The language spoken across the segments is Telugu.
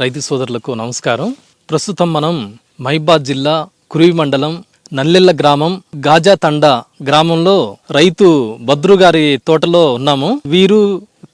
రైతు సోదరులకు నమస్కారం. ప్రస్తుతం మనం మహిబాద్ జిల్లా కురివి మండలం నల్లెల్ల గ్రామం గాజా తండా గ్రామంలో రైతు భద్రుగారి తోటలో ఉన్నాము. వీరు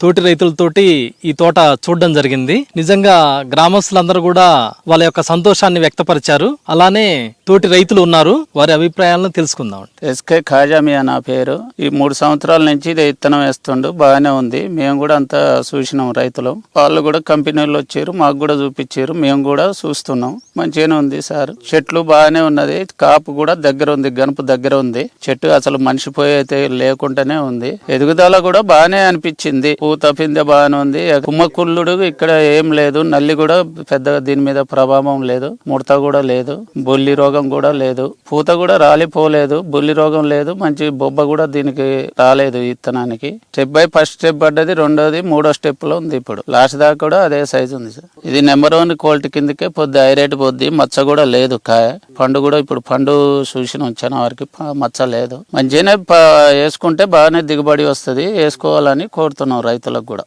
తోటి రైతులతోటి ఈ తోట చూడడం జరిగింది. నిజంగా గ్రామస్తులందరూ కూడా వాళ్ళ యొక్క సంతోషాన్ని వ్యక్తపరిచారు. అలానే తోటి రైతులు ఉన్నారు. వారి అభిప్రాయాలను తెలుసుకుందాం. ఎస్కే ఖాజామియా నా పేరు. ఈ మూడు సంవత్సరాల నుంచి ఇది విత్తనం వేస్తుండు. బాగానే ఉంది. మేము కూడా అంతా చూసినాం రైతులు. వాళ్ళు కూడా కంపెనీలు వచ్చారు. మాకు కూడా చూపించారు. మేము కూడా చూస్తున్నాం. మంచిగానే ఉంది సార్. చెట్లు బాగానే ఉన్నది. కాపు కూడా దగ్గర ఉంది. గనుపు దగ్గర ఉంది. చెట్టు అసలు మనిషి పోయి అయితే లేకుండానే ఉంది. ఎదుగుదల కూడా బాగానే అనిపించింది. పూత బాగానే ఉంది. కుమ్మకుల్లుడు ఇక్కడ ఏం లేదు. నల్లి కూడా పెద్దగా దీని మీద ప్రభావం లేదు. ముడత కూడా లేదు. బొల్లి రోగం కూడా లేదు. పూత కూడా రాలిపోలేదు. బొల్లి రోగం లేదు. మంచి బొబ్బ కూడా దీనికి రాలేదు ఇత్తనానికి. విత్తనానికి స్టెప్ బై ఫస్ట్ స్టెప్ పడ్డది. రెండోది మూడో స్టెప్లో ఉంది ఇప్పుడు. లాస్ట్ దాకా కూడా అదే సైజ్ ఉంది సార్. ఇది నెంబర్ వన్ క్వాలిటీ కిందకే పొద్దు ఐరేట్ పొద్ది. మచ్చ కూడా లేదు కాయ. పండు కూడా ఇప్పుడు పండు చూసిన ఉంచాను వారికి మచ్చ లేదు. మంచిగానే వేసుకుంటే బాగానే దిగుబడి వస్తది. వేసుకోవాలని కోరుతున్నాం రైతులకు కూడా.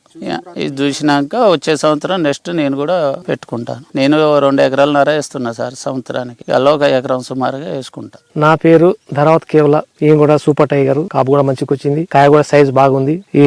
ఇది చూసినాక వచ్చే సంవత్సరం నెక్స్ట్ నేను కూడా పెట్టుకుంటాను. నేను రెండు ఎకరాల నర వేస్తున్నా సార్ సంవత్సరానికి. అలా ఒక ఎకరం సుమారుగా వేసుకుంటా. నా పేరు ధరావత్ కేవల ఈయన కూడా సూపర్ టైగర్. కాపు కూడా మంచిగా వచ్చింది. కాయ కూడా సైజ్ బాగుంది. ఈ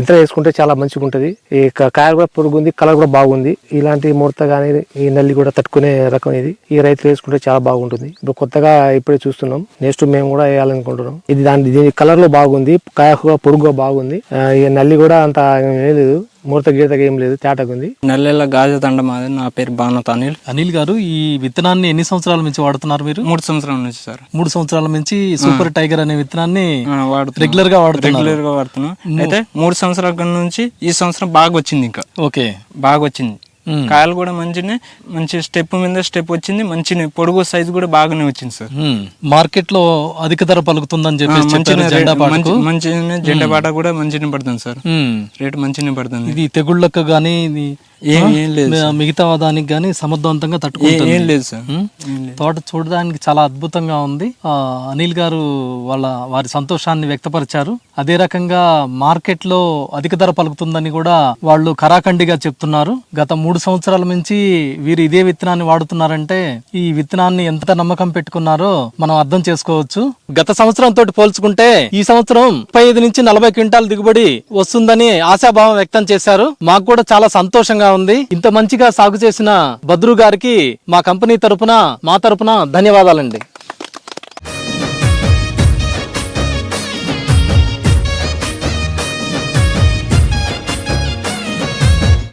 ఇంత వేసుకుంటే చాలా మంచిగా ఉంటది. ఈ కాయ కూడా పొరుగుంది కలర్ కూడా బాగుంది. ఇలాంటి ముడత కానీ ఈ నల్లి కూడా తట్టుకునే రకం ఇది. ఈ రైతులు వేసుకుంటే చాలా బాగుంటుంది. ఇప్పుడు కొత్తగా ఇప్పుడే చూస్తున్నాం. నెక్స్ట్ మేము కూడా వేయాలనుకుంటున్నాం. ఇది దాని దీని కలర్లో బాగుంది. కాయ కూడా బాగుంది. ఈ నల్లి కూడా అంత ఏం లేదు. ముడత గీతగా ఏం లేదు. తేటగా ఉంది. నెల్లెళ్ళ గాజు తండ మాది నా పేరు భానుత్ అనిల్ అనిల్ గారు ఈ విత్తనాన్ని ఎన్ని సంవత్సరాల నుంచి వాడుతున్నారు మీరు? మూడు సంవత్సరాల నుంచి సార్. మూడు సంవత్సరాల నుంచి సూపర్ టైగర్ అనే విత్తనాన్ని. రెగ్యులర్గా వాడుతున్నారు. రెగ్యులర్గా వాడుతున్నా. అయితే మూడు సంవత్సరాల కన్నా నుంచి ఈ సంవత్సరం బాగా వచ్చింది ఇంకా. ఓకే. బాగా వచ్చింది. కాయలు కూడా మంచినే మంచి స్టెప్ మీద స్టెప్ వచ్చింది మంచి పొడుగు సైజు కూడా బాగానే వచ్చింది సార్. మార్కెట్లో అధిక ధర పలుకుతుందని చెప్పారు మంచిగా జెండా పాట కూడా మంచిగానే పడుతుంది సార్. రేటు మంచిగానే పడుతుంది. ఇది తెగుళ్ళకు గానీ ఇది ఏం లేదు మిగతా దానికి గానీ సమర్థవంతంగా తట్టుకుంటుంది ఏం లేదు సార్. తోట చూడడానికి చాలా అద్భుతంగా ఉంది. ఆ, అనిల్ గారు వాళ్ళ వారి సంతోషాన్ని వ్యక్తపరిచారు. అదే రకంగా మార్కెట్లో అధిక ధర పలుకుతుందని కూడా వాళ్ళు కరాఖండిగా చెప్తున్నారు. గత మూడు సంవత్సరాల నుంచి వీరు ఇదే విత్తనాన్ని వాడుతున్నారంటే ఈ విత్తనాన్ని ఎంత నమ్మకం పెట్టుకున్నారో మనం అర్థం చేసుకోవచ్చు. గత సంవత్సరం తోటి పోల్చుకుంటే ఈ సంవత్సరం ముప్పై ఐదు నుంచి నలభై క్వింటాల్ దిగుబడి వస్తుందని ఆశాభావం వ్యక్తం చేశారు. మాకు కూడా చాలా సంతోషంగా ఉంది ఇంత మంచిగా సాగు చేసిన భద్రు గారికి మా కంపెనీ తరపున మా తరపున ధన్యవాదాలండి.